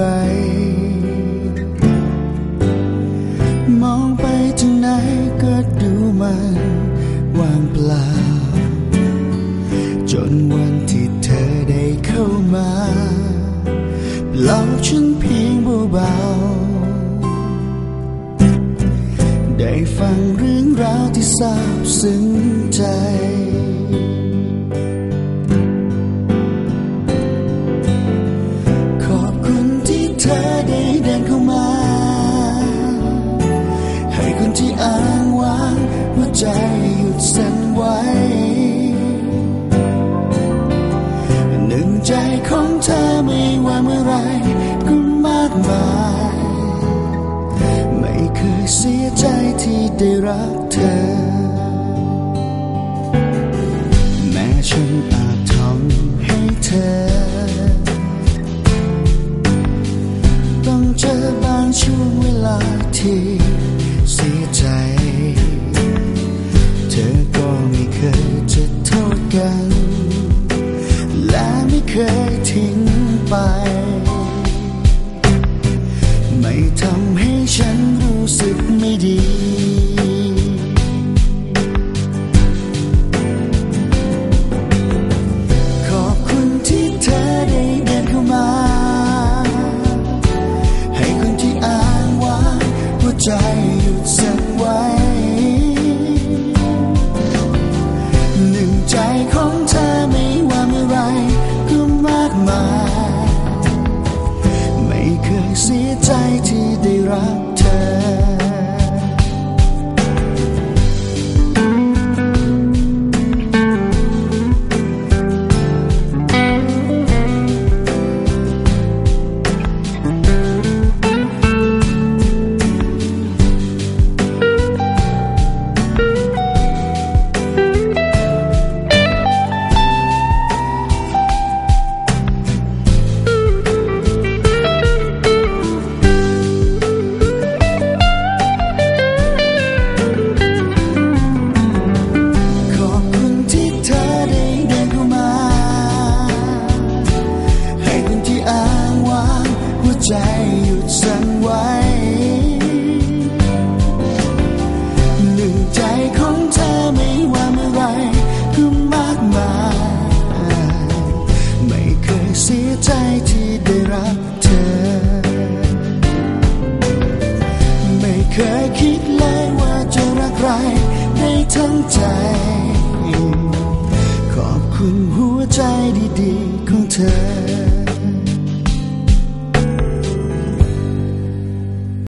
ร มองไปทางไหนก็ดูมันว่างเปล่า จนวันที่เธอได้เข้ามาเล่าฉันเพียงเบาๆได้ฟังเรื่องราวที่ซาบซึ้งใจ อ้างว้างหัวใจหยุดสั่นไหวหนึ่งใจของเธอไม่ว่าเมื่อไรก็มากมาย ไม่เคยเสียใจที่ได้รักเธอ แม้ฉันอาจทำให้เธอ ต้องเจอบางช่วงเวลาที่ กัน และไม่เคยทิ้งไป ไม่ทำให้ฉันรู้สึกไม่ดี ที่ ทั้งใจ ขอบคุณหัวใจดีๆของเธอ